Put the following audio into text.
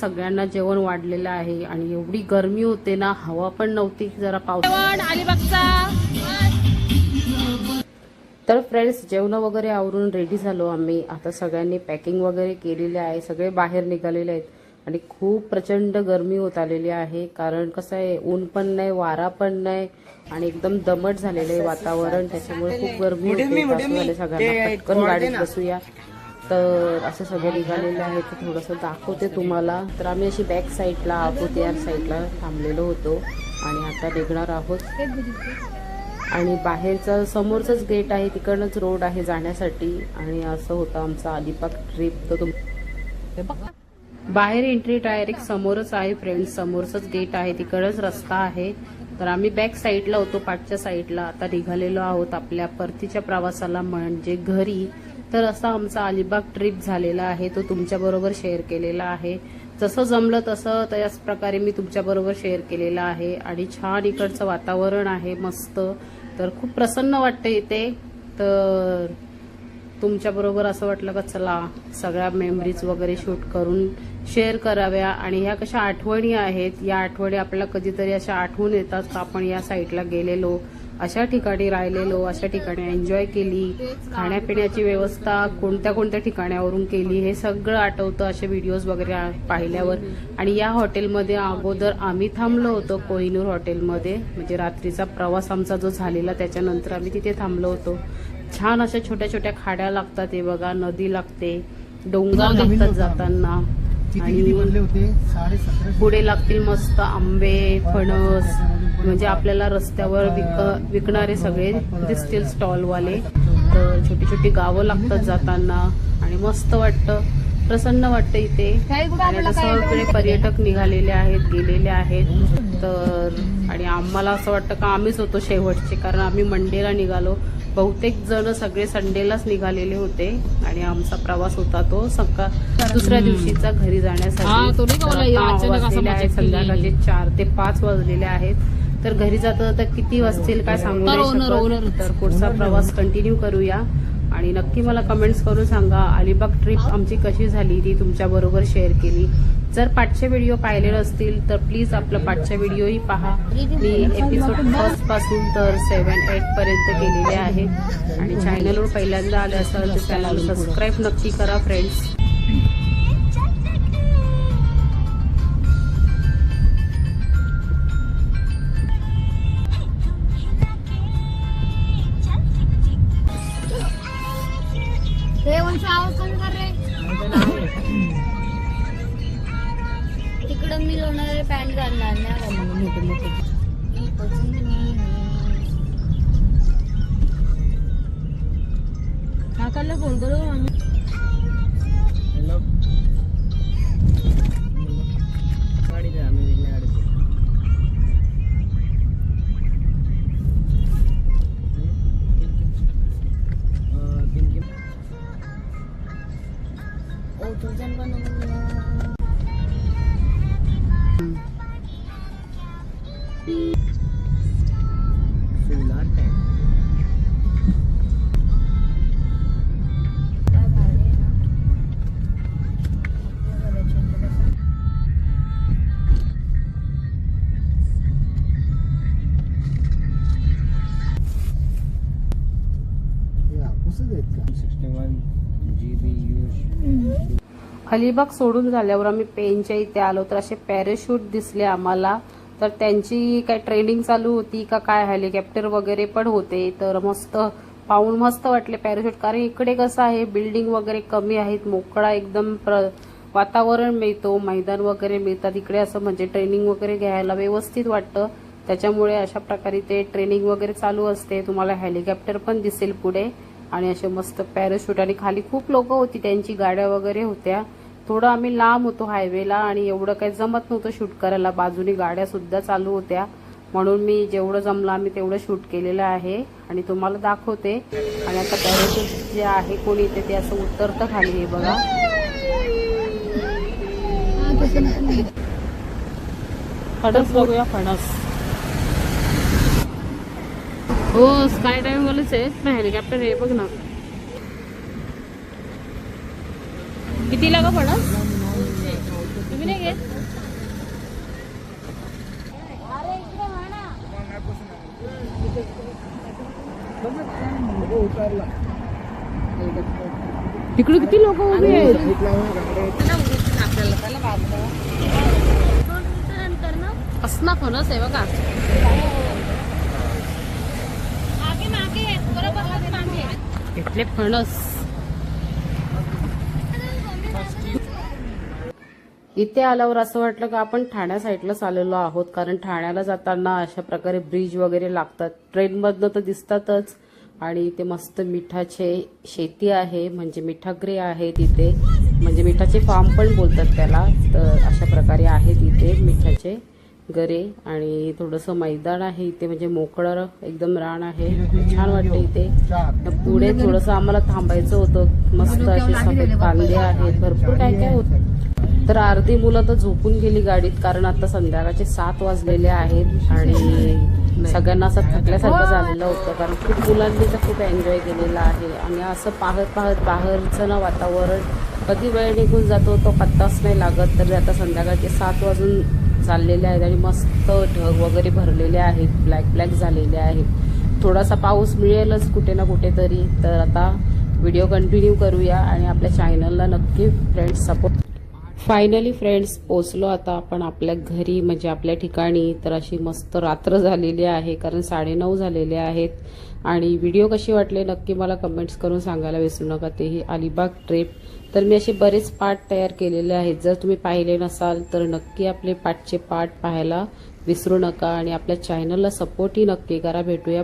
सगळ्यांना जेवण वाढलेलं आहे आणि एवढी गरमी होते ना हवा पण नव्हती जरा पाऊस. तर फ्रेंड्स जेवण वगैरे आवरून रेडी झालो आम्ही. आता सगळ्यांनी पॅकिंग वगैरे केलेले आहे सगळे बाहेर निघालेले आहेत. आणि खूप प्रचंड गरमी होत आलेली आहे कारण कसं आहे ऊन पण नाही वारा पण नाही आणि एकदम दमट झालेलं आहे वातावरण. त्याच्यामुळे खूप गरमी होते. सगळ्यांना पटकन गाडीत बसूया. तर असं सगळं निघालेलं आहे तर थोडंसं दाखवते तुम्हाला. तर आम्ही अशी बॅक साईडला आहोत साईडला थांबलेलो होतो आणि आता निघणार आहोत. आणि बाहेरचं समोरचंच गेट आहे तिकडनंच रोड आहे जाण्यासाठी. आणि असं होतं आमचा अलिबाग ट्रिप तर तुम बाहेर एंट्री डायरेक्ट समोरच आहे फ्रेंड्स समोरचंच गेट आहे तिकडच रस्ता आहे. तर आम्ही बॅक साईडला होतो पाठच्या साईडला आता निघालेलो आहोत आपल्या परतीच्या प्रवासाला म्हणजे घरी. तर असा आमचा अलिबाग ट्रिप झालेला आहे. तो तुमच्या बरोबर शेअर केलेला आहे. जसं जमलं तसं त्याच प्रकारे मी तुमच्या बरोबर शेअर केलेला आहे. आणि छान इकडचं वातावरण आहे मस्त. तर खूप प्रसन्न वाटतं इथे. तर तुमच्या बरोबर असं वाटलं का चला सगळ्या मेमरीज वगैरे शूट करून शेअर कराव्या. आणि ह्या कशा आठवणी आहेत या आठवणी आपल्याला कधीतरी अशा आठवून येतात का आपण या साईडला गेलेलो? अशा ठिकाणी राहिलेलो अशा ठिकाणी एन्जॉय केली खाण्यापिण्याची व्यवस्था कोणत्या कोणत्या ठिकाणावरून केली हे सगळं आठवतं असे व्हिडिओज वगैरे पाहिल्यावर. आणि या हॉटेलमध्ये अगोदर आम्ही थांबलो होतो कोहिनूर हॉटेलमध्ये म्हणजे रात्रीचा प्रवास आमचा जो झालेला त्याच्यानंतर आम्ही तिथे थांबलो होतो. छान अशा छोट्या छोट्या खाड्या लागतात हे बघा नदी लागते डोंगर लागतात जाताना. आणि पुढे लागतील मस्त आंबे फणस म्हणजे आपल्याला रस्त्यावर विक विकणारे सगळे दिसतील स्टॉलवाले. तर छोटी छोटी गावं लागतात जाताना आणि मस्त वाटतं प्रसन्न वाटतं इथे. सगळे पर्यटक निघालेले आहेत गेलेले आहेत. तर आणि आम्हाला असं वाटतं का आम्हीच होतो शेवटचे कारण आम्ही मंडेला निघालो. बहुतेक जण सगळे संडेलाच निघालेले होते आणि आमचा प्रवास होता तो सकाळ दुसऱ्या दिवशीचा घरी जाण्यासाठी. संध्याकाळचे चार ते पाच वाजलेले आहेत. तर घरी जाता जाता किती वाजतील काय सांगू शकत. तर पुढचा प्रवास कंटिन्यू करूया. आणि नक्की मला कमेंट्स करून सांगा अलिबाग ट्रिप आमची कशी झाली ती तुमच्या बरोबर शेअर केली. जर पाठचे व्हिडिओ पाहिलेले असतील तर प्लीज आपलं पाठच्या व्हिडिओही पहा. मी एपिसोड फर्स्टपासून तर सेवन एट पर्यंत केलेले आहे. आणि चॅनलवर पहिल्यांदा आले असाल तर चॅनल सबस्क्राईब नक्की करा फ्रेंड्स तिकडं मी लोणार पॅन्ट घालणार नाही काकाला फोन करू आम्ही हॅलो गाडी द्या आम्ही वेगळ्या गाडीत पिंकी ओ तुझं पण sixty one G B U Alibag सोडून झाल्यावर आम्ही पेनच्या इथे आलो तर असे पॅराशूट दिसले आम्हाला. तर त्यांची काय ट्रेनिंग चालू होती का काय? हेलिकॉप्टर वगैरे पण होते. तर मस्त पाहून मस्त वाटले पॅराशूट कारण इकडे कसं आहे बिल्डिंग वगैरे कमी आहेत. मोकळा एकदम प्र वातावरण मिळतो. मैदान वगैरे मिळतात. इकडे असं म्हणजे ट्रेनिंग वगैरे घ्यायला व्यवस्थित वाटतं. त्याच्यामुळे अशा प्रकारे ते ट्रेनिंग वगैरे चालू असते. तुम्हाला हेलिकॉप्टर पण दिसेल पुढे. आणि असे मस्त पॅराशूट आणि खाली खूप लोक होती त्यांची गाड्या वगैरे होत्या. थोडं आम्ही लांब होतो हायवेला आणि एवढं काही जमत नव्हतं शूट करायला. बाजूने गाड्या सुद्धा चालू होत्या. म्हणून मी जेवढं जमलं आम्ही तेवढं शूट केलेलं आहे आणि तुम्हाला दाखवते. आणि आता पॅराशूट जे आहे कोणी इथे ते असं उतरतं खाली हे बघा. फणस बघूया फणस. हो स्काय ड्राईव्ह वालेच आहेत. ना हेलिकॉप्टर हे बघ ना. कितीला का फणस तुम्ही नाही घेत? तिकडे किती लोक उभी आहेत? असना फणस आहे बघा. घेतले फणस. इथे आल्यावर असं वाटलं की आपण ठाण्या साईडलाच आलेलो आहोत कारण ठाण्याला जाताना अशा प्रकारे ब्रिज वगैरे लागतात. ट्रेनमधनं तर दिसतातच. आणि इथे मस्त मिठाचे शेती आहे म्हणजे मिठाग्रे आहे तिथे म्हणजे मिठाचे फार्म पण बोलतात त्याला. तर अशा प्रकारे आहेत इथे मिठाचे. गरे आणि थोडंसं मैदान आहे इथे म्हणजे मोकळं एकदम रान आहे. छान वाटतं इथे. पुढे थोडंसं आम्हाला थांबायचं होतं. मस्त असे सफेद कांदे आहेत भरपूर काय काय होतं. तर अर्धी मुलं तर झोपून गेली गाडीत कारण आता संध्याकाळचे सात वाजलेले आहेत आणि सगळ्यांना असं थकल्यासारखं झालेलं होतं कारण खूप मुलांनी तर खूप एन्जॉय केलेला आहे. आणि असं पाहत पाहत बाहेरचं ना वातावरण कधी वेळ निघून जातो तो पत्ताच नाही लागत. तर आता संध्याकाळचे सात वाजून चाललेले आहेत आणि मस्त ढग वगैरे भरलेले आहेत ब्लॅक ब्लॅक झालेले आहेत. थोडासा पाऊस मिळेलच कुठे ना कुठेतरी तर आता व्हिडिओ कंटिन्यू करूया आणि आपल्या चॅनलला नक्की फ्रेंड्स सपोर्ट फायनली फ्रेंड्स पोचलो आता आपण आपल्या घरी म्हणजे आपल्या ठिकाणी. तर अशी मस्त रात्र झालेली आहे कारण साडेनऊ झालेले आहेत. आणि व्हिडिओ कसे वाटले नक्की मला कमेंट्स करून सांगायला विसरू नका. तेही अलिबाग ट्रेप तर मी असे बरेच पार्ट तयार केलेले आहेत. जर तुम्ही पाहिले नसाल तर नक्की आपले पाठचे पार्ट पाहायला विसरू नका आणि आपल्या चॅनलला सपोर्टही नक्की करा. भेटूया